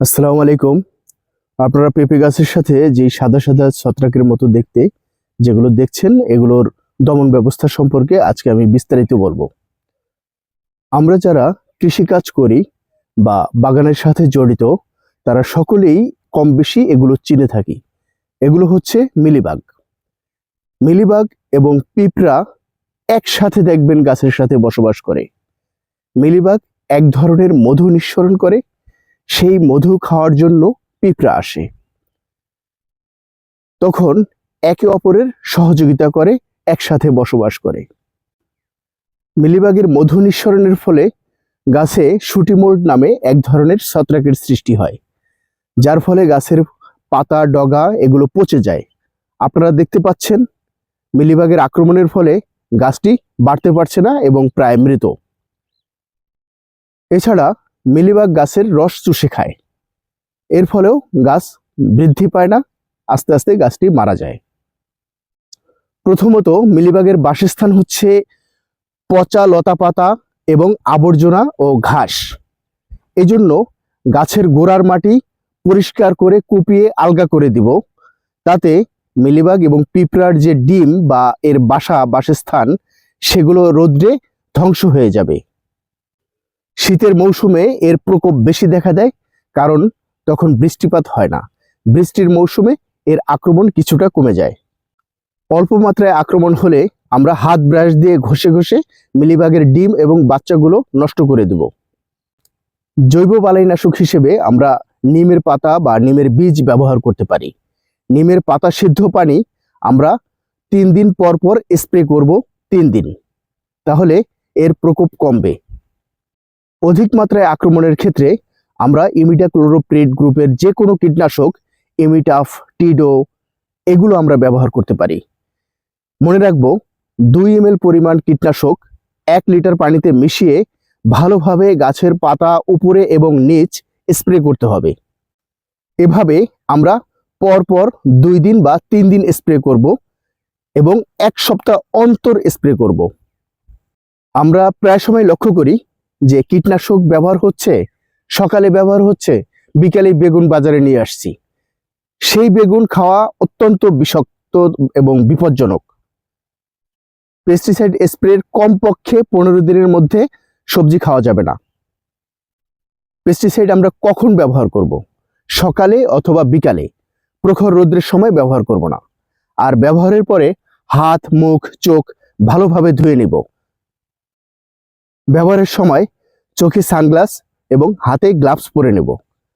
আসসালামু আলাইকুম। আপনারা পেঁপে গাছের সাথে যে সাদা সাদা ছত্রাকের মতো দেখতে যেগুলো দেখছেন, এগুলোর দমন ব্যবস্থা সম্পর্কে আজকে আমি বিস্তারিত বলব। আমরা যারা কৃষিকাজ করি বা বাগানের সাথে জড়িত, তারা সকলেই কম বেশি এগুলো চিনে থাকি। এগুলো হচ্ছে মিলিবাগ। মিলিবাগ এবং পিঁপড়া একসাথে দেখবেন গাছের সাথে বসবাস করে। মিলিবাগ এক ধরনের মধু নিঃসরণ করে সেই মধু খাওয়ার জন্য পিঁপড়া আসে। তখন একে অপরের সহযোগিতা করে, একসাথে বসবাস করে। মিলিবাগের মধু নিঃসরণের ফলে গাছে শুটিমোল্ড নামে এক ধরনের ছত্রাকের সৃষ্টি হয়, যার ফলে গাছের পাতা, ডগা এগুলো পচে যায়। আপনারা দেখতে পাচ্ছেন, মিলিবাগের আক্রমণের ফলে গাছটি বাড়তে পারছে না এবং প্রায় মৃত। এছাড়া মিলিবাগ গাছের রস চুষে খায়। এর ফলেও গাছ বৃদ্ধি পায় না, আস্তে আস্তে গাছটি মারা যায়। প্রথমত মিলিবাগের বাসস্থান হচ্ছে পচা লতা পাতা এবং আবর্জনা ও ঘাস। এজন্য গাছের গোড়ার মাটি পরিষ্কার করে কুপিয়ে আলগা করে দিব। তাতে মিলিবাগ এবং পিঁপড়ার যে ডিম বা এর বাসা, বাসস্থান, সেগুলো রোদ্রে ধ্বংস হয়ে যাবে। শীতের মৌসুমে এর প্রকোপ বেশি দেখা দেয়, কারণ তখন বৃষ্টিপাত হয় না। বৃষ্টির মৌসুমে এর আক্রমণ কিছুটা কমে যায়। অল্প মাত্রায় আক্রমণ হলে আমরা হাত ব্রাশ দিয়ে ঘষে ঘষে মিলিবাগের ডিম এবং বাচ্চাগুলো নষ্ট করে দেব। জৈব বালাইনাশক হিসেবে আমরা নিমের পাতা বা নিমের বীজ ব্যবহার করতে পারি। নিমের পাতা সিদ্ধ পানি আমরা তিন দিন পর পর স্প্রে করব তিন দিন। তাহলে এর প্রকোপ কমবে। অধিক মাত্রায় আক্রমণের ক্ষেত্রে আমরা ইমিডা ক্লোরোপ্রিড গ্রুপের যে কোনো কীটনাশক, ইমিটাফ, টিডো এগুলো আমরা ব্যবহার করতে পারি। মনে রাখব, দুই এম পরিমাণ কীটনাশক এক লিটার পানিতে মিশিয়ে ভালোভাবে গাছের পাতা উপরে এবং নিচ স্প্রে করতে হবে। এভাবে আমরা পরপর দুই দিন বা তিন দিন স্প্রে করব এবং এক সপ্তাহ অন্তর স্প্রে করব। আমরা প্রায় সময় লক্ষ্য করি যে কীটনাশক ব্যবহার হচ্ছে, সকালে ব্যবহার হচ্ছে, বিকালে বেগুন বাজারে নিয়ে আসছি। সেই বেগুন খাওয়া অত্যন্ত বিষাক্ত এবং বিপজ্জনক। পেস্টিসাইড স্প্রের কমপক্ষে পনেরো দিনের মধ্যে সবজি খাওয়া যাবে না। পেস্টিসাইড আমরা কখন ব্যবহার করব? সকালে অথবা বিকালে। প্রখর রৌদ্রের সময় ব্যবহার করব না। আর ব্যবহারের পরে হাত, মুখ, চোখ ভালোভাবে ধুয়ে নিব। ব্যবহারের সময় চোখে সানগ্লাস এবং হাতে গ্লাভস পরে নেব।